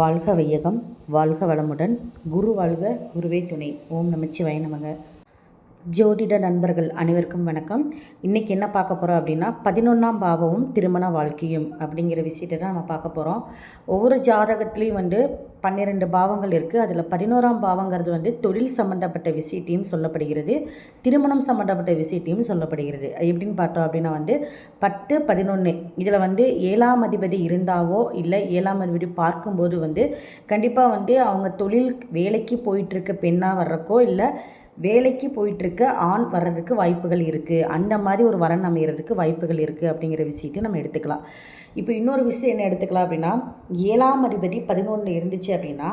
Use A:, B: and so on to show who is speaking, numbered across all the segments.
A: வாழ்க வையகம் வாழ்க வளமுடன் குரு வாழ்க குருவே துணை. ஓம் நமச்சிவாய நமக. ஜோதிட நண்பர்கள் அனைவருக்கும் வணக்கம். இன்றைக்கி என்ன பார்க்க போகிறோம் அப்படின்னா பதினொன்றாம் பாவமும் திருமண வாழ்க்கையும் அப்படிங்கிற விஷயத்தை தான் நம்ம பார்க்க போகிறோம் ஒவ்வொரு ஜாதகத்துலேயும் வந்து பன்னிரெண்டு பாவங்கள் இருக்குது அதில் பதினோராம் பாவங்கிறது வந்து தொழில் சம்மந்தப்பட்ட விஷயத்தையும் சொல்லப்படுகிறது. திருமணம் சம்மந்தப்பட்ட விஷயத்தையும் சொல்லப்படுகிறது. எப்படின்னு பார்த்தோம் அப்படின்னா வந்து பத்து பதினொன்று இதில் வந்து ஏழாம் அதிபதி இருந்தாவோ இல்லை ஏழாம் அதிபதி பார்க்கும்போது வந்து கண்டிப்பாக வந்து அவங்க தொழில் வேலைக்கு போயிட்டுருக்க பெண்ணாக வர்றக்கோ இல்லை வேலைக்கு போயிட்டுருக்க ஆண் வர்றதுக்கு வாய்ப்புகள் இருக்குது அந்த மாதிரி ஒரு வரன் அமைகிறதுக்கு வாய்ப்புகள் இருக்குது அப்படிங்கிற விஷயத்தை நம்ம எடுத்துக்கலாம். இப்போ இன்னொரு விஷயம் என்ன எடுத்துக்கலாம் அப்படின்னா ஏழாம் அதிபதி பதினொன்று இருந்துச்சு அப்படின்னா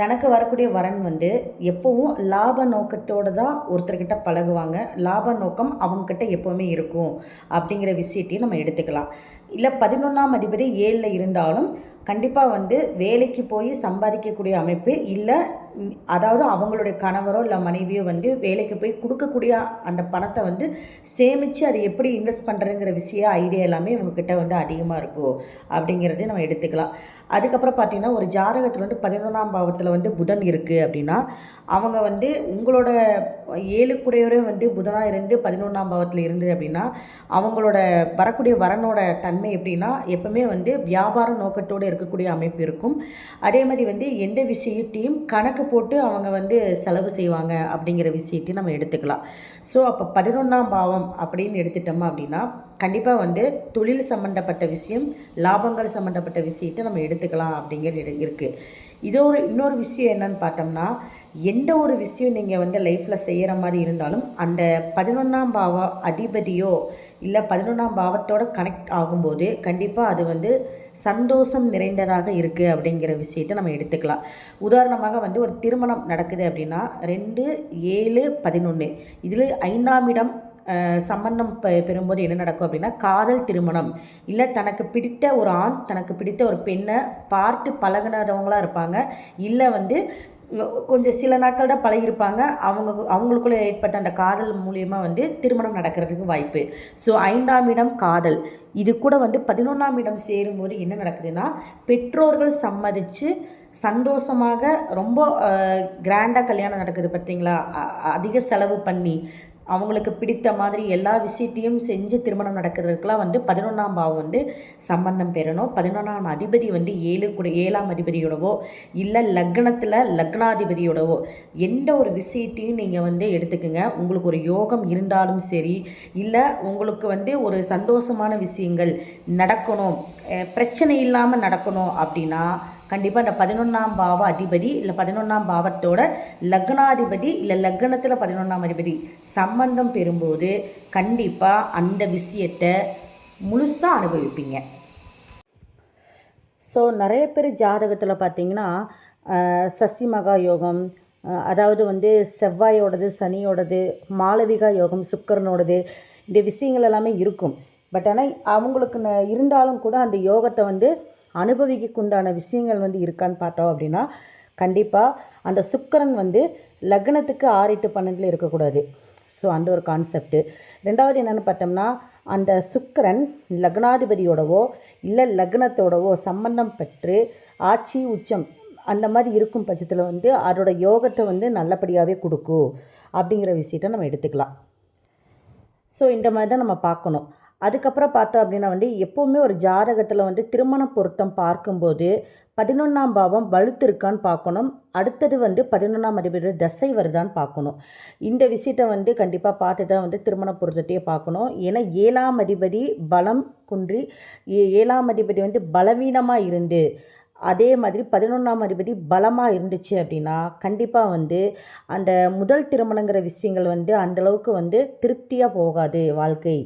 A: தனக்கு வரக்கூடிய வரன் வந்து எப்போவும் லாப நோக்கத்தோடு தான் ஒருத்தர்கிட்ட பழகுவாங்க. லாப நோக்கம் அவங்கக்கிட்ட எப்போவுமே இருக்கும் அப்படிங்கிற விஷயத்தையும் நம்ம எடுத்துக்கலாம். இல்லை பதினொன்றாம் அதிபதி ஏழில் இருந்தாலும் கண்டிப்பாக வந்து வேலைக்கு போய் சம்பாதிக்கக்கூடிய அமைப்பு இல்லை அதாவது அவங்களுடைய கணவரோ இல்லை மனைவியோ வந்து வேலைக்கு போய் கொடுக்கக்கூடிய அந்த பணத்தை வந்து சேமித்து அதை எப்படி இன்வெஸ்ட் பண்ணுறதுங்கிற விஷயம் ஐடியா எல்லாமே இவங்கக்கிட்ட வந்து அதிகமாக இருக்கும். அப்படிங்கிறத நம்ம எடுத்துக்கலாம். அதுக்கப்புறம் பார்த்திங்கன்னா ஒரு ஜாதகத்தில் வந்து பதினொன்றாம் பாவத்தில் வந்து புதன் இருக்குது அப்படின்னா அவங்க வந்து உங்களோட ஏழுக்குடையோரே வந்து புதனாக இருந்து பதினொன்றாம் பாவத்தில் இருந்து அப்படின்னா அவங்களோட வரக்கூடிய வரனோட தன்மை எப்படின்னா எப்பவுமே வந்து வியாபார நோக்கத்தோடு இருக்கக்கூடிய அமைப்பு இருக்கும். அதே மாதிரி வந்து எந்த விஷயத்தையும் கணக்கு போட்டு அவங்க வந்து செலவு செய்வாங்க அப்படிங்கிற விஷயத்தையும் நம்ம எடுத்துக்கலாம். ஸோ அப்போ பதினொன்றாம் பாவம் அப்படின்னு எடுத்துட்டோமா அப்படின்னா கண்டிப்பாக வந்து தொழில் சம்மந்தப்பட்ட விஷயம் லாபங்கள் சம்மந்தப்பட்ட விஷயத்தை நம்ம எடுத்துக்கலாம் அப்படிங்கிறது இருக்குது இதோ ஒரு இன்னொரு விஷயம் என்னன்னு பார்த்தோம்னா எந்த ஒரு விஷயம் நீங்கள் வந்து லைஃப்பில் செய்கிற மாதிரி இருந்தாலும் அந்த பதினொன்றாம் பாவ அதிபதியோ இல்லை பதினொன்றாம் பாவத்தோட கனெக்ட் ஆகும்போது கண்டிப்பாக அது வந்து சந்தோஷம் நிறைந்ததாக இருக்குது அப்படிங்கிற விஷயத்தை நம்ம எடுத்துக்கலாம். உதாரணமாக வந்து ஒரு திருமணம் நடக்குது அப்படின்னா ரெண்டு ஏழு பதினொன்று இதில் ஐந்தாம் இடம் சம்பந்தம் பெ- பெறும்போது என்ன நடக்கும் அப்படின்னா காதல் திருமணம். இல்லை தனக்கு பிடித்த ஒரு ஆண் தனக்கு பிடித்த ஒரு பெண்ணை பார்த்து பழகுனதவங்களா இருப்பாங்க. இல்லை வந்து கொஞ்சம் சில நாட்கள் தான் பழகியிருப்பாங்க. அவங்க அவங்களுக்குள்ளே ஏற்பட்ட அந்த காதல் மூலியமாக வந்து திருமணம் நடக்கிறதுக்கு வாய்ப்பு. ஸோ ஐந்தாம் இடம் காதல். இது கூட வந்து பதினொன்றாம் இடம் சேரும்போது என்ன நடக்குதுன்னா பெற்றோர்கள் சம்மதித்து சந்தோஷமாக ரொம்ப கிராண்டாக கல்யாணம் நடக்குது பார்த்தீங்களா? அ- அதிக செலவு பண்ணி அவங்களுக்கு பிடித்த மாதிரி எல்லா விஷயத்தையும் செஞ்சு திருமணம் நடக்கிறதுக்கெலாம் வந்து பதினொன்றாம் பாவம் வந்து சம்பந்தம் பெறணும். பதினொன்றாம் அதிபதி வந்து ஏழு கூட ஏழாம் அதிபதியோடவோ இல்லை லக்னத்தில் லக்னாதிபதியோடவோ எந்த ஒரு விஷயத்தையும் நீங்கள் வந்து எடுத்துக்கோங்க. உங்களுக்கு ஒரு யோகம் இருந்தாலும் சரி இல்லை உங்களுக்கு வந்து ஒரு சந்தோஷமான விஷயங்கள் நடக்கணும் பிரச்சனை இல்லாமல் நடக்கணும் அப்படின்னா கண்டிப்பாக இந்த பதினொன்றாம் பாவ அதிபதி இல்லை பதினொன்றாம் பாவத்தோட லக்னாதிபதி இல்லை லக்னத்தில் பதினொன்றாம் அதிபதி சம்பந்தம் பெறும்போது கண்டிப்பாக அந்த விஷயத்தை முழுசாக அனுபவிப்பீங்க. ஸோ நிறைய பேர் ஜாதகத்தில் பார்த்தீங்கன்னா சசி மகா யோகம் அதாவது வந்து செவ்வாயோடது சனியோடது மாளவிகா யோகம் சுக்கிரனோடது இந்த விஷயங்கள் எல்லாமே இருக்கும். பட் ஆனால் அவங்களுக்கு இருந்தாலும் கூட அந்த யோகத்தை வந்து அனுபவிக்கக்குண்டான விஷயங்கள் வந்து இருக்கான்னு பார்த்தோம் அப்படின்னா கண்டிப்பாக அந்த சுக்கரன் வந்து லக்னத்துக்கு ஆறு எட்டு பன்னெண்டில் இருக்கக்கூடாது. ஸோ அந்த ஒரு கான்செப்ட்டு ரெண்டாவது என்னென்னு பார்த்தோம்னா அந்த சுக்கரன் லக்னாதிபதியோடவோ இல்லை லக்னத்தோடவோ சம்பந்தம் பெற்று ஆட்சி உச்சம் அந்த மாதிரி இருக்கும் பட்சத்தில் வந்து அதோட யோகத்தை வந்து நல்லபடியாகவே கொடுக்கும். அப்படிங்கிற விஷயத்தை நம்ம எடுத்துக்கலாம். ஸோ இந்த மாதிரி தான் நம்ம பார்க்கணும். அதுக்கப்புறம் பார்த்தோம் அப்படின்னா வந்து எப்போவுமே ஒரு ஜாதகத்தில் வந்து திருமண பொருத்தம் பார்க்கும்போது பதினொன்றாம் பாவம் வலுத்து இருக்கான்னு பார்க்கணும். அடுத்தது வந்து பதினொன்றாம் அதிபதி தசை வருதான்னு பார்க்கணும். இந்த விஷயத்தை வந்து கண்டிப்பாக பார்த்து தான் வந்து திருமண பொருத்தத்தையே பார்க்கணும். ஏன்னா ஏழாம் அதிபதி பலம் குன்றி ஏ- ஏழாம் அதிபதி வந்து பலவீனமாக இருந்து அதே மாதிரி பதினொன்றாம் அதிபதி பலமாக இருந்துச்சு அப்படின்னா கண்டிப்பாக வந்து அந்த முதல் திருமணங்கிற விஷயங்கள் வந்து அந்தளவுக்கு வந்து திருப்தியாக போகாது வாழ்க்கை.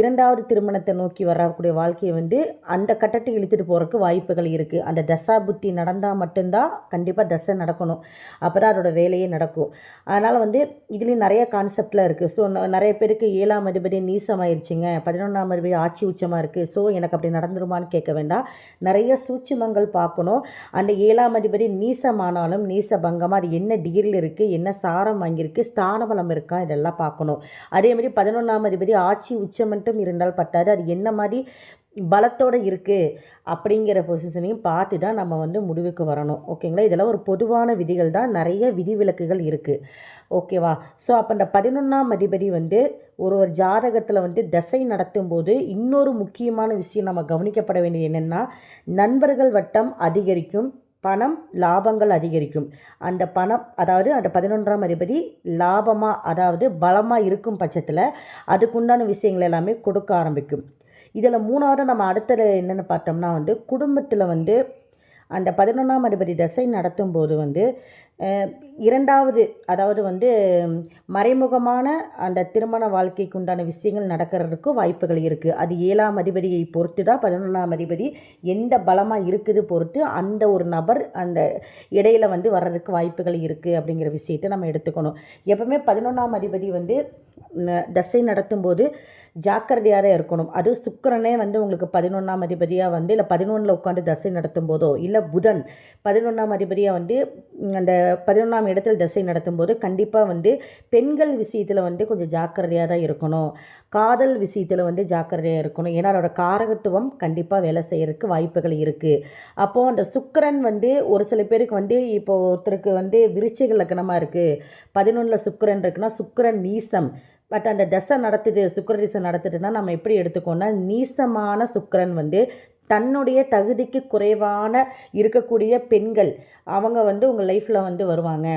A: இரண்டாவது திருமணத்தை நோக்கி வரக்கூடிய வாழ்க்கையை வந்து அந்த கட்டத்தை இழுத்துட்டு போகிறதுக்கு வாய்ப்புகள் இருக்குது அந்த தசா புத்தி நடந்தால் மட்டும்தான் கண்டிப்பாக தசை நடக்கணும். அப்போ தான் அதோட வேலையே நடக்கும். அதனால் வந்து இதுலேயும் நிறைய கான்செப்டில் இருக்குது ஸோ நிறைய பேருக்கு ஏழாம் அதிபதி நீசமாயிருச்சுங்க. பதினொன்றாம் அதிபதி ஆட்சி உச்சமாக இருக்குது ஸோ எனக்கு அப்படி நடந்துருமான்னு கேட்க வேண்டாம். நிறைய சூட்சமங்கள் பார்க்கணும். அந்த ஏழாம் அதிபதி நீசமானாலும் நீச பங்கமாக அது என்ன டிகிரியில் இருக்குது என்ன சாரம் வாங்கியிருக்கு ஸ்தான பலம் இருக்கா இதெல்லாம் பார்க்கணும். அதே மாதிரி பதினொன்றாம் அதிபதி ஆட்சி உச்சம் மட்டும் இருந்தால் பட்டாது அது என்ன மாதிரி பலத்தோடு இருக்குது அப்படிங்கிற பொசிஷனையும் பார்த்து தான் நம்ம வந்து முடிவுக்கு வரணும். ஓகேங்களா? இதெல்லாம் ஒரு பொதுவான விதிகள் தான். நிறைய விதிவிலக்குகள் இருக்குது ஓகேவா? ஸோ அப்போ இந்த பதினொன்றாம் அதிபதி வந்து ஒரு ஒரு ஜாதகத்தில் வந்து தசை நடத்தும் போது இன்னொரு முக்கியமான விஷயம் நம்ம கவனிக்கப்பட வேண்டியது என்னென்னா நண்பர்கள் வட்டம் அதிகரிக்கும். பணம் லாபங்கள் அதிகரிக்கும். அந்த பணம் அதாவது அந்த பதினொன்றாம் அதிபதி லாபமாக அதாவது பலமாக இருக்கும் பட்சத்தில் அதுக்குண்டான விஷயங்கள் எல்லாமே கொடுக்க ஆரம்பிக்கும். இதில் மூணாவது நம்ம அடுத்தது என்னென்னு பார்த்தோம்னா வந்து குடும்பத்தில் வந்து அந்த பதினொன்றாம் அதிபதி தசை நடத்தும் போது வந்து இரண்டாவது அதாவது வந்து மறைமுகமான அந்த திருமண வாழ்க்கைக்கு உண்டான விஷயங்கள் நடக்கிறதுக்கு வாய்ப்புகள் இருக்குது அது ஏழாம் அதிபதியை பொறுத்து தான் பதினொன்றாம் அதிபதி எந்த பலமாக இருக்குது பொறுத்து அந்த ஒரு நபர் அந்த இடையில் வந்து வர்றதுக்கு வாய்ப்புகள் இருக்குது அப்படிங்கிற விஷயத்தை நம்ம எடுத்துக்கணும். எப்பவுமே பதினொன்றாம் அதிபதி வந்து ந- தசை நடத்தும்போது ஜாக்கிரதையாக தான் இருக்கணும். அது சுக்கரனே வந்து உங்களுக்கு பதினொன்றாம் அதிபதியாக வந்து இல்லை பதினொன்றில் உட்காந்து தசை நடத்தும் போதோ இல்லை புதன் பதினொன்றாம் அதிபதியாக வந்து அந்த பதினொன்றாம் இடத்தில் தசை நடத்தும் போது கண்டிப்பாக வந்து பெண்கள் விஷயத்தில் வந்து கொஞ்சம் ஜாக்கிரதையாக தான் இருக்கணும். காதல் விஷயத்தில் வந்து ஜாக்கிரதையாக இருக்கணும். ஏன்னா அதோட காரகத்துவம் கண்டிப்பாக வேலை செய்கிறதுக்கு வாய்ப்புகள் இருக்குது அப்போது அந்த சுக்கரன் வந்து ஒரு சில பேருக்கு வந்து இப்போ ஒருத்தருக்கு வந்து விருச்சிக லக்னமாக இருக்குது பதினொன்றில் சுக்கரன் இருக்குன்னா சுக்கரன் நீசம். பட் அந்த தசை நடத்துது சுக்கர திசை நடத்துதுன்னா நம்ம எப்படி எடுத்துக்கோன்னா நீசமான சுக்கரன் வந்து தன்னுடைய தகுதிக்கு குறைவான இருக்கக்கூடிய பெண்கள் அவங்க வந்து உங்கள் லைஃப்பில் வந்து வருவாங்க.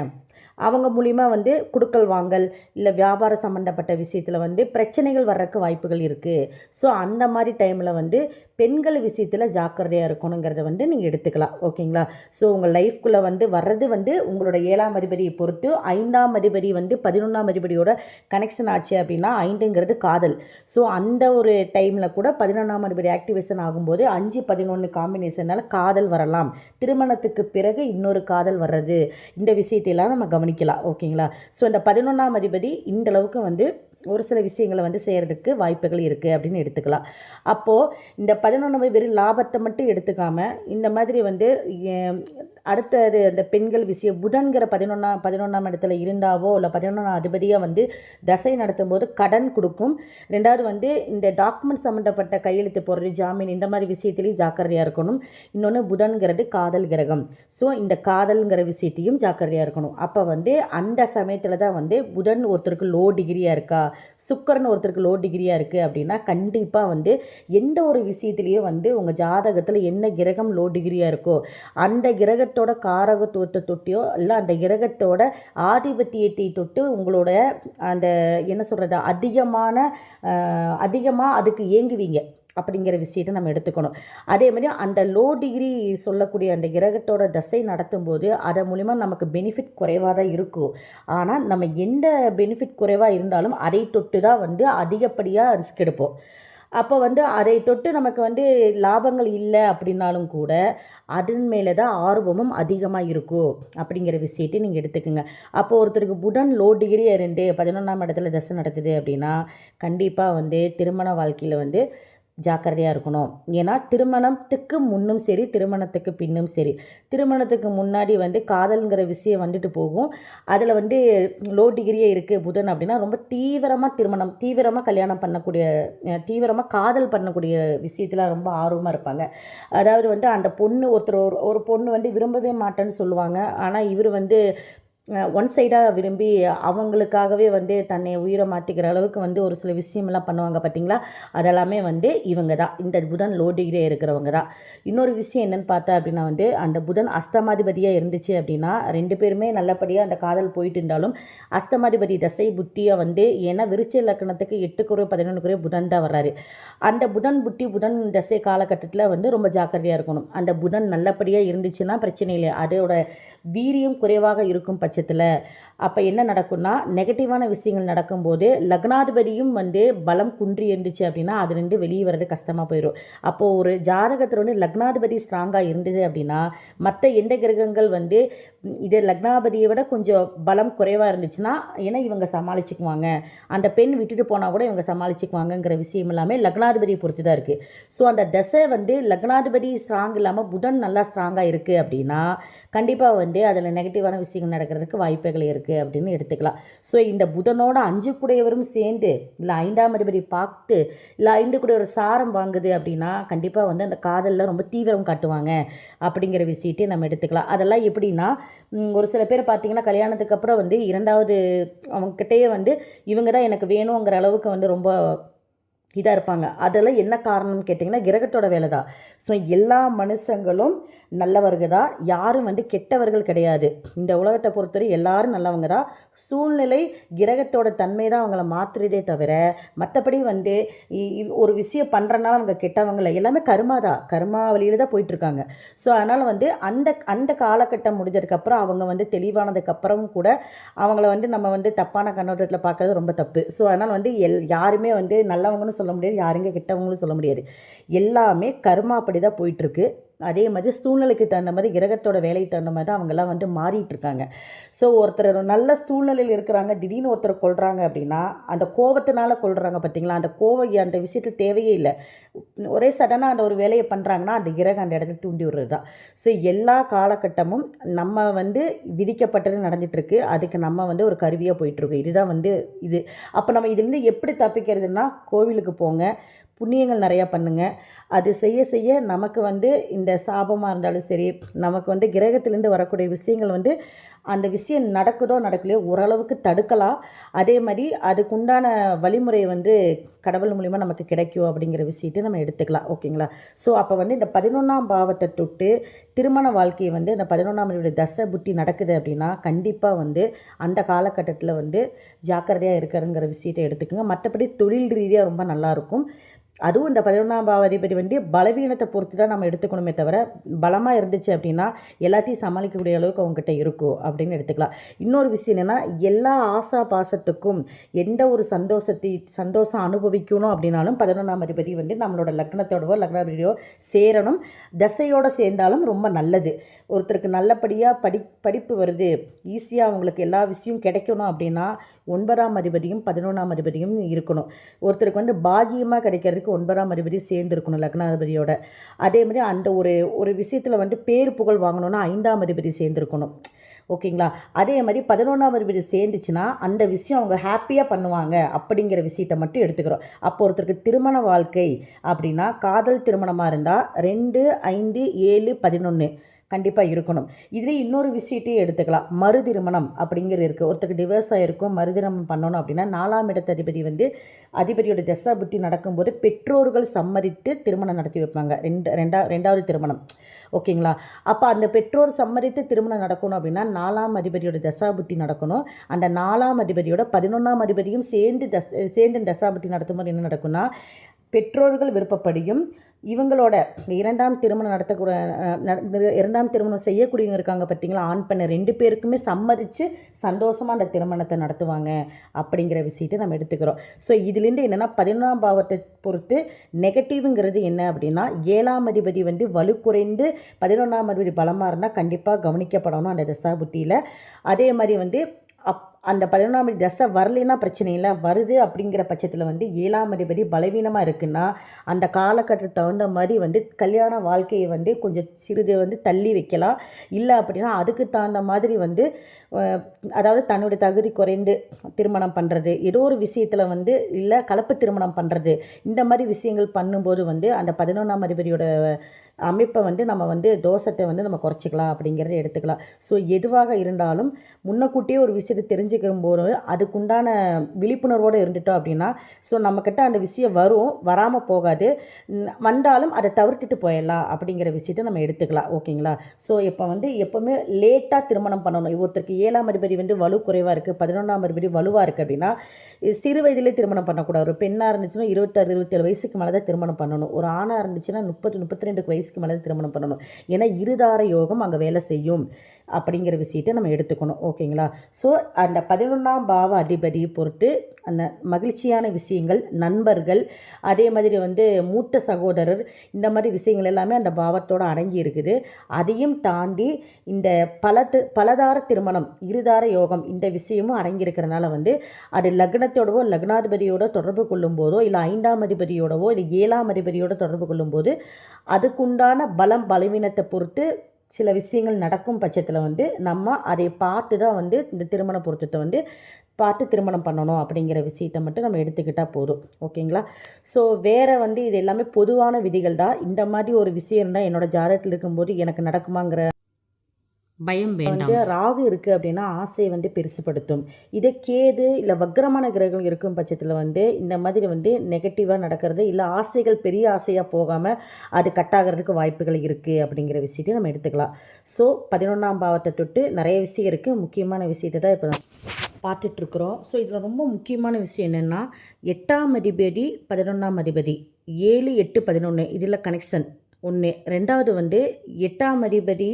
A: அவங்க மூலிமா வந்து குடுக்கல் வாங்கல் இல்லை வியாபார சம்மந்தப்பட்ட விஷயத்தில் வந்து பிரச்சனைகள் வர்றதுக்கு வாய்ப்புகள் இருக்குது ஸோ அந்த மாதிரி டைமில் வந்து பெண்கள் விஷயத்தில் ஜாக்கிரதையாக இருக்கணுங்கிறத வந்து நீங்கள் எடுத்துக்கலாம். ஓகேங்களா? ஸோ உங்கள் லைஃப்குள்ளே வந்து வர்றது வந்து உங்களோட ஏழாம் அதிபதியை பொறுத்து ஐந்தாம் அதிபதி வந்து பதினொன்றாம் அதிபதியோட கனெக்ஷன் ஆச்சு அப்படின்னா ஐந்துங்கிறது காதல். ஸோ அந்த ஒரு டைமில் கூட பதினொன்றாம் அதிபதி ஆக்டிவேஷன் ஆகும்போது அஞ்சு பதினொன்று காம்பினேஷனால் காதல் வரலாம். திருமணத்துக்கு பிறகு இன்னொரு காதல் வர்றது. இந்த விஷயத்தையெல்லாம் நம்ம கவனிக்கலாம் ஓகேங்களா? ஸோ இந்த பதினொன்றாம் அதிபதி இந்த அளவுக்கு வந்து ஒரு சில விஷயங்களை வந்து செய்கிறதுக்கு வாய்ப்புகள் இருக்குது அப்படின்னு எடுத்துக்கலாம். அப்போது இந்த பதினொன்றாம் வெறும் லாபத்தை மட்டும் எடுத்துக்காமல் இந்த மாதிரி வந்து அடுத்தது அந்த பெண்கள் விஷயம் புதன்கிற பதினொன்றாம் பதினொன்றாம் இடத்துல இருந்தாவோ இல்லை பதினொன்றாம் அதிபதியாக வந்து தசை நடத்தும் போது கடன் கொடுக்கும். ரெண்டாவது வந்து இந்த டாக்குமெண்ட் சம்மந்தப்பட்ட கையெழுத்து போடுறது ஜாமீன் இந்த மாதிரி விஷயத்திலையும் ஜாக்கிரதையாக இருக்கணும். இன்னொன்று புதன்கிறது காதல் கிரகம். ஸோ இந்த காதல்ங்கிற விஷயத்தையும் ஜாக்கிரதையாக இருக்கணும். அப்போ வந்து அந்த சமயத்தில் தான் வந்து புதன் ஒருத்தருக்கு லோ டிகிரியாக இருக்கா சுக்கரன் ஒருத்தருக்கு லோ டிகிரியாக இருக்குது அப்படின்னா கண்டிப்பாக வந்து எந்த ஒரு விஷயத்துலேயும் வந்து உங்கள் ஜாதகத்தில் என்ன கிரகம் லோ டிகிரியாக இருக்கோ அந்த கிரகத்தோட காரகத்துவத்தை தொட்டியோ இல்லை அந்த கிரகத்தோட ஆதிபத்தியத்தை தொட்டு உங்களோட அந்த என்ன சொல்கிறது அதிகமான அதிகமாக அதுக்கு ஏங்குவீங்க அப்படிங்கிற விஷயத்தை நம்ம எடுத்துக்கணும். அதே மாதிரி அந்த லோ டிகிரி சொல்லக்கூடிய அந்த கிரகத்தோட தசை நடத்தும்போது அதன் மூலிமா நமக்கு பெனிஃபிட் குறைவாக தான் இருக்கும். ஆனால் நம்ம எந்த பெனிஃபிட் குறைவாக இருந்தாலும் அதை தொட்டு தான் வந்து அதிகப்படியாக ரிஸ்க் எடுப்போம். அப்போ வந்து அதை தொட்டு நமக்கு வந்து லாபங்கள் இல்லை அப்படின்னாலும் கூட அதன் மேலே தான் ஆர்வமும் அதிகமாக இருக்கும் அப்படிங்கிற விஷயத்தை நீங்கள் எடுத்துக்கோங்க. அப்போ ஒருத்தருக்கு புடன் லோ டிகிரி இருந்து பதினொன்றாம் இடத்துல தசை நடத்துது அப்படின்னா கண்டிப்பாக வந்து திருமண வாழ்க்கையில் வந்து ஜாக்கிரதையாக இருக்கணும். ஏன்னா திருமணத்துக்கு முன்னும் சரி திருமணத்துக்கு பின்னும் சரி. திருமணத்துக்கு முன்னாடி வந்து காதல்ங்கிற விஷயம் வந்துட்டு போகும். அதில் வந்து லோ டிகிரியே இருக்குது புதன் அப்படின்னா ரொம்ப தீவிரமாக திருமணம் தீவிரமாக கல்யாணம் பண்ணக்கூடிய தீவிரமாக காதல் பண்ணக்கூடிய விஷயத்தில் ரொம்ப ஆர்வமாக இருப்பாங்க. அதாவது வந்து அந்த பொண்ணு ஒருத்தர் ஒரு ஒரு பொண்ணு வந்து விரும்பவே மாட்டேன்னு சொல்லுவாங்க. ஆனால் இவர் வந்து ஒன் சைடாக விரும்பி அவங்களுக்காகவே வந்து தன்னை உயிரை மாற்றிக்கிற அளவுக்கு வந்து ஒரு சில விஷயமெல்லாம் பண்ணுவாங்க பார்த்தீங்களா அதெல்லாமே வந்து இவங்க தான். இந்த புதன் லோ டிகிரியாக இருக்கிறவங்க தான். இன்னொரு விஷயம் என்னென்னு பார்த்தா அப்படின்னா வந்து அந்த புதன் அஸ்தமாதிபதியாக இருந்துச்சு அப்படின்னா ரெண்டு பேருமே நல்லபடியாக அந்த காதல் போயிட்டு இருந்தாலும் அஸ்தமாதிபதி தசை புத்தியை வந்து ஏன்னா விருச்ச லக்கணத்துக்கு எட்டு குறை பதினொன்று குறை புதன் தான் வர்றாரு. அந்த புதன் புத்தி புதன் தசை காலகட்டத்தில் வந்து ரொம்ப ஜாக்கிரதையாக இருக்கணும். அந்த புதன் நல்லபடியாக இருந்துச்சுன்னா பிரச்சனை இல்லை. அதோட வீரியம் குறைவாக இருக்கும் பட்சத்தில். அப்போ என்ன நடக்கும்னா நெகட்டிவான விஷயங்கள் நடக்கும்போது லக்னாதிபதியும் வந்து பலம் குன்றி இருந்துச்சு அப்படின்னா அது ரெண்டு வெளியே வர்றது கஷ்டமாக போயிடும் அப்போது ஒரு ஜாதகத்தில் வந்து லக்னாதிபதி ஸ்ட்ராங்காக இருந்தது அப்படின்னா மற்ற எந்த கிரகங்கள் வந்து இதே லக்னாபதியை லக்னாதிபதியை விட கொஞ்சம் பலம் குறைவாக இருந்துச்சுன்னா ஏன்னா இவங்க சமாளிச்சுக்குவாங்க. அந்த பெண் விட்டுட்டு போனால் கூட இவங்க சமாளிச்சுக்குவாங்கங்கிற விஷயம் எல்லாமே லக்னாதிபதியை பொறுத்து தான் இருக்குது ஸோ அந்த தசை வந்து லக்னாதிபதி ஸ்ட்ராங் இல்லாமல் புதன் நல்லா ஸ்ட்ராங்காக இருக்குது அப்படின்னா கண்டிப்பாக வந்து அதில் நெகட்டிவான விஷயங்கள் நடக்கிறது கிடைக்கிறதுக்கு வாய்ப்புகள் இருக்குது அப்படின்னு எடுத்துக்கலாம். ஸோ இந்த புதனோட அஞ்சு கூடையவரும் சேர்ந்து இல்லை ஐந்தாம் அதிபதி பார்த்து இல்லை ஐந்து கூடையவர் சாரம் வாங்குது அப்படின்னா கண்டிப்பாக வந்து அந்த காதலில் ரொம்ப தீவிரம் காட்டுவாங்க அப்படிங்கிற விஷயத்தையும் நம்ம எடுத்துக்கலாம். அதெல்லாம் எப்படின்னா ஒரு சில பேர் பார்த்திங்கன்னா கல்யாணத்துக்கு அப்புறம் வந்து இரண்டாவது அவங்கக்கிட்டேயே வந்து இவங்க தான் எனக்கு வேணுங்கிற அளவுக்கு வந்து ரொம்ப இதாக இருப்பாங்க. அதெல்லாம் என்ன காரணம்னு கேட்டிங்கன்னா கிரகத்தோட வேலை தான் ஸோ எல்லா மனுஷங்களும் நல்லவர்கள் தான் யாரும் வந்து கெட்டவர்கள் கிடையாது. இந்த உலகத்தை பொறுத்தவரை எல்லாரும் நல்லவங்க தான் சூழ்நிலை கிரகத்தோட தன்மை தான் அவங்கள மாற்றுறதே தவிர மற்றபடி வந்து இ- இ- ஒரு விஷயம் பண்ணுறனால அவங்க கெட்டவங்கள எல்லாமே கருமா தான் கருமா வழியில் தான் போயிட்டுருக்காங்க. ஸோ அதனால் வந்து அந்த அந்த காலகட்டம் முடிஞ்சதுக்கப்புறம் அவங்க வந்து தெளிவானதுக்கப்புறம் கூட அவங்கள வந்து நம்ம வந்து தப்பான கண்ணோட்டத்தில் பார்க்குறது ரொம்ப தப்பு. ஸோ அதனால் வந்து எல் யாருமே வந்து நல்லவங்கன்னு சொல்ல முடியாது யாருங்க கெட்டவங்களும் சொல்ல முடியாது. எல்லாமே கர்மாப்படி தான் போயிட்டுருக்கு அதே மாதிரி சூழ்நிலைக்கு தகுந்த மாதிரி கிரகத்தோட வேலைக்கு தகுந்த மாதிரி தான் அவங்கெல்லாம் வந்து மாறிட்டுருக்காங்க. ஸோ ஒருத்தர் நல்ல சூழ்நிலையில் இருக்கிறாங்க திடீர்னு ஒருத்தர் கொள்கிறாங்க அப்படின்னா அந்த கோவத்தினால கொள்கிறாங்க பார்த்தீங்களா? அந்த கோவை அந்த விஷயத்தில் தேவையே இல்லை. ஒரே சடனாக அந்த ஒரு வேலையை பண்ணுறாங்கன்னா அந்த கிரகம் அந்த இடத்துல தூண்டி விடுறது தான். ஸோ எல்லா காலகட்டமும் நம்ம வந்து விதிக்கப்பட்டது நடந்துகிட்ருக்கு அதுக்கு நம்ம வந்து ஒரு கருவியாக போயிட்டுருக்கோம் இதுதான் வந்து இது. அப்போ நம்ம இதுலேருந்து எப்படி தப்பிக்கிறதுனா கோவிலுக்கு போங்க புண்ணியங்கள் நிறையா பண்ணுங்க. அது செய்ய செய்ய நமக்கு வந்து இந்த சாபமாக இருந்தாலும் சரி நமக்கு வந்து கிரகத்திலேருந்து வரக்கூடிய விஷயங்கள் வந்து அந்த விஷயம் நடக்குதோ நடக்கலையோ ஓரளவுக்கு தடுக்கலாம். அதே மாதிரி அதுக்குண்டான வழிமுறை வந்து கடவுள் மூலிமா நமக்கு கிடைக்கும் அப்படிங்கிற விஷயத்தை நம்ம எடுத்துக்கலாம். ஓகேங்களா? ஸோ அப்போ வந்து இந்த பதினொன்றாம் பாவத்தை தொட்டு திருமண வாழ்க்கையை வந்து இந்த பதினொன்றாம் தசை புத்தி நடக்குது அப்படின்னா கண்டிப்பாக வந்து அந்த காலகட்டத்தில் வந்து ஜாக்கிரதையாக இருக்கிறங்கிற விஷயத்தை எடுத்துக்கோங்க. மற்றபடி தொழில் ரீதியாக ரொம்ப நல்லாயிருக்கும் அதுவும் இந்த பதினொன்றாம் பாவாதிபதி வந்து பலவீனத்தை பொறுத்து தான் நம்ம எடுத்துக்கணுமே தவிர பலமாக இருந்துச்சு அப்படின்னா எல்லாத்தையும் சமாளிக்கக்கூடிய அளவுக்கு அவங்ககிட்ட இருக்கும் அப்படின்னு எடுத்துக்கலாம். இன்னொரு விஷயம் என்னென்னா எல்லா ஆசா பாசத்துக்கும் எந்த ஒரு சந்தோஷத்தை சந்தோஷம் அனுபவிக்கணும் அப்படின்னாலும் பதினொன்றாம் அதிபதி வந்து நம்மளோட லக்னத்தோடவோ லக்னாதிபதியோ சேரணும். தசையோடு சேர்ந்தாலும் ரொம்ப நல்லது. ஒருத்தருக்கு நல்லபடியாக படி படிப்பு வருது ஈஸியாக அவங்களுக்கு எல்லா விஷயம் கிடைக்கணும் அப்படின்னா ஒன்பதாம் அதிபதியும் பதினொன்றாம் அதிபதியும் இருக்கணும். ஒருத்தருக்கு வந்து பாகியமாக கிடைக்கிறதுக்கு ஒன்பதாம் அதிபதி சேர்ந்துருக்கணும் லக்னாதிபதியோட. அதே மாதிரி அந்த ஒரு ஒரு விஷயத்தில் வந்து பேர் புகழ் வாங்கணும்னா ஐந்தாம் அதிபதி சேர்ந்துருக்கணும். ஓகேங்களா? அதே மாதிரி பதினொன்றாம் அதிபதி சேர்ந்துச்சுன்னா அந்த விஷயம் அவங்க ஹாப்பியாக பண்ணுவாங்க அப்படிங்கிற விஷயத்தை மட்டும் எடுத்துக்கிறோம். அப்போ ஒருத்தருக்கு திருமண வாழ்க்கை அப்படின்னா காதல் திருமணமாக இருந்தால் ரெண்டு ஐந்து ஏழு பதினொன்று கண்டிப்பாக இருக்கணும். இதே இன்னொரு விஷயத்தையும் எடுத்துக்கலாம். மறு திருமணம் அப்படிங்கிறது இருக்குது ஒருத்தருக்கு டிவர்ஸ் ஆகிருக்கும் மறு திருமணம் பண்ணணும் அப்படின்னா நாலாம் இடத்த அதிபதி வந்து அதிபதியோட தசா புத்தி நடக்கும்போது பெற்றோர்கள் சம்மதித்து திருமணம் நடத்தி வைப்பாங்க. ரெண்டு ரெண்டா ரெண்டாவது திருமணம். ஓகேங்களா? அப்போ அந்த பெற்றோர் சம்மதித்து திருமணம் நடக்கணும் அப்படின்னா நாலாம் அதிபதியோட தசாபுத்தி நடக்கணும். அந்த நாலாம் அதிபதியோட பதினொன்றாம் அதிபதியும் சேர்ந்து தஸ் சேர்ந்து தசாபுத்தி நடத்தும்போது என்ன நடக்கும்னா பெற்றோர்கள் விருப்பப்படியும் இவங்களோட இரண்டாம் திருமணம் நடத்தக்கூடிய இரண்டாம் திருமணம் செய்யக்கூடியவங்க இருக்காங்க பார்த்தீங்களா? ஆண் பெண்ணை ரெண்டு பேருக்குமே சம்மதித்து சந்தோஷமாக அந்த திருமணத்தை நடத்துவாங்க அப்படிங்கிற விஷயத்தை நம்ம எடுத்துக்கிறோம். ஸோ இதுலேருந்து என்னென்னா பதினொன்றாம் பாவத்தை பொறுத்து நெகட்டிவ்ங்கிறது என்ன அப்படின்னா ஏழாம் அதிபதி வந்து வலுக்குறைந்து பதினொன்றாம் அதிபதி பலமாக இருந்தால் கண்டிப்பாக கவனிக்கப்படணும் அந்த தசாபுட்டியில் அதே மாதிரி வந்து அப் அந்த பதினொன்றாம் அதிபதி தசை வரலைன்னா பிரச்சனை இல்லை. வருது அப்படிங்கிற பட்சத்தில் வந்து ஏழாம் அதிபதி பலவீனமாக இருக்குன்னா அந்த காலகட்டத்துக்கு தகுந்த மாதிரி வந்து கல்யாண வாழ்க்கையை வந்து கொஞ்சம் சிறிது வந்து தள்ளி வைக்கலாம். இல்லை அப்படின்னா அதுக்கு தகுந்த மாதிரி வந்து அதாவது தன்னுடைய தகுதி குறைந்து திருமணம் பண்ணுறது ஏதோ ஒரு விஷயத்தில் வந்து இல்லை கலப்பு திருமணம் பண்ணுறது இந்த மாதிரி விஷயங்கள் பண்ணும்போது வந்து அந்த பதினொன்றாம் அதிபதியோட அமைப்பை வந்து நம்ம வந்து தோஷத்தை வந்து நம்ம குறைச்சிக்கலாம் அப்படிங்கிறத எடுத்துக்கலாம். ஸோ எதுவாக இருந்தாலும் முன்னக்கூட்டியே ஒரு விஷயத்தை தெரிஞ்சுக்கும் போது அதுக்குண்டான விழிப்புணர்வோடு இருந்துட்டோம் அப்படின்னா ஸோ நம்மக்கிட்ட அந்த விஷயம் வரும் வராமல் போகாது. வந்தாலும் அதை தவிர்த்துட்டு போயிடலாம் அப்படிங்கிற விஷயத்தை நம்ம எடுத்துக்கலாம். ஓகேங்களா? ஸோ இப்போ வந்து எப்போவுமே லேட்டாக திருமணம் பண்ணணும். ஒருத்தருக்கு ஏழாம் அதிபதி வந்து வலு குறைவாக இருக்குது பதினொன்றாம் அதிபதி வலுவாக இருக்குது அப்படின்னா சிறு வயதிலே திருமணம் பண்ணக்கூடாது. ஒரு பெண்ணாக இருந்துச்சுன்னா இருபத்தாறு இருபத்தேழு வயசுக்கு மேலே தான் திருமணம் பண்ணணும். ஒரு ஆணாக இருந்துச்சுன்னா முப்பது முப்பத்தி ரெண்டு வயசுக்கு மேலே திருமணம் பண்ணணும். ஏன்னா இருதார யோகம் அங்கே வேலை செய்யும். அப்படிங்கிற விஷயத்தை நம்ம எடுத்துக்கணும். ஓகேங்களா? ஸோ அந்த பதினொன்றாம் பாவ அதிபதியை பொறுத்து அந்த மகிழ்ச்சியான விஷயங்கள் நண்பர்கள் அதே மாதிரி வந்து மூத்த சகோதரர் இந்த மாதிரி விஷயங்கள் எல்லாமே அந்த பாவத்தோடு அடங்கி இருக்குது. அதையும் தாண்டி இந்த பல பலதார திருமணம் இருதார யோகம் இந்த விஷயமும் அடங்கி வந்து அது லக்னத்தோடவோ லக்னாதிபதியோட தொடர்பு கொள்ளும்போதோ இல்லை ஐந்தாம் அதிபதியோடவோ இல்லை ஏழாம் அதிபதியோட தொடர்பு கொள்ளும்போது அதுக்குண்டான பலம் பலவீனத்தை பொறுத்து சில விஷயங்கள் நடக்கும் பட்சத்தில் வந்து நம்ம அதை பார்த்து தான் வந்து இந்த திருமண பொருத்தத்தை வந்து பார்த்து திருமணம் பண்ணணும் அப்படிங்கிற விஷயத்தை மட்டும் நம்ம எடுத்துக்கிட்டால் போதும். ஓகேங்களா? ஸோ வேறு வந்து இது எல்லாமே பொதுவான விதிகள் தான். இந்த மாதிரி ஒரு விஷயம் இருந்தால் என்னோடய ஜாதகத்தில் இருக்கும்போது எனக்கு நடக்குமாங்கிற பயம் வேண்டாம். ராகு இருக்குது அப்படின்னா ஆசையை வந்து பெருசுப்படுத்தும் இதே கேது இல்லை வக்ரமான கிரகங்கள் இருக்கும் பட்சத்தில் வந்து இந்த மாதிரி வந்து நெகட்டிவாக நடக்கிறது இல்லை ஆசைகள் பெரிய ஆசையாக போகாமல் அது கட்டாகிறதுக்கு வாய்ப்புகள் இருக்குது அப்படிங்கிற விஷயத்தையும் நம்ம எடுத்துக்கலாம். ஸோ பதினொன்றாம் பாவத்தை தொட்டு நிறைய விஷயம் இருக்குது முக்கியமான விஷயத்தை தான் இப்போ பார்த்துட்ருக்குறோம். ஸோ இதில் ரொம்ப முக்கியமான விஷயம் என்னென்னா எட்டாம் அதிபதி பதினொன்றாம் அதிபதி. ஏழு எட்டு பதினொன்று இதில் கனெக்ஷன் ஒன்று ரெண்டாவது வந்து எட்டாம் அதிபதி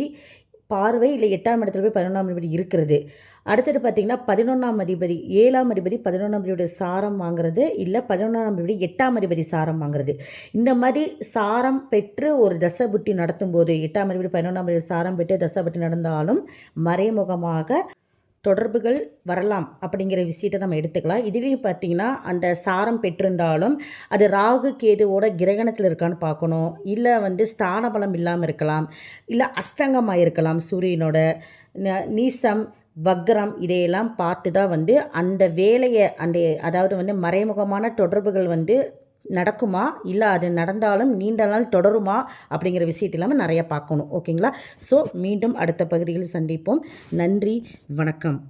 A: பார்வை இல்லை எட்டாம் இடத்துல போய் பதினொன்றாம் அதிபதி இருக்கிறது. அடுத்தது பார்த்திங்கன்னா பதினொன்றாம் அதிபதி ஏழாம் அதிபதி பதினொன்றாம் அதிபதியோட சாரம் வாங்குறது இல்லை பதினொன்றாம் அதிபதி எட்டாம் அதிபதி சாரம் வாங்குறது. இந்த மாதிரி சாரம் பெற்று ஒரு தசபுட்டி நடத்தும்போது நடத்தும் போது எட்டாம் அதிபதி பதினொன்றாம் அதிபதி சாரம் பெற்று தசபுட்டி நடந்தாலும் மறைமுகமாக தொடர்புகள் வரலாம் அப்படிங்கிற விஷயத்தை நம்ம எடுத்துக்கலாம். இதுலேயும் பார்த்தீங்கன்னா அந்த சாரம் பெற்றிருந்தாலும் அது ராகு கேதுவோட கிரகணத்தில் இருக்கான்னு பார்க்கணும். இல்லை வந்து ஸ்தான பலம் இல்லாமல் இருக்கலாம். இல்லை அஸ்தங்கமாக இருக்கலாம் சூரியனோட. நீசம் வக்ரம் இதையெல்லாம் பார்த்து தான் வந்து அந்த வேலையை அந்த அதாவது வந்து மறைமுகமான தொடர்புகள் வந்து நடக்குமா? இல்லை அது நடந்தாலும் நீண்ட நாள் தொடருமா? அப்படிங்கிற விஷயத்தை இல்லாமல் நிறைய பார்க்கணும். ஓகேங்களா? ஸோ மீண்டும் அடுத்த பகுதியில் சந்திப்போம். நன்றி வணக்கம்.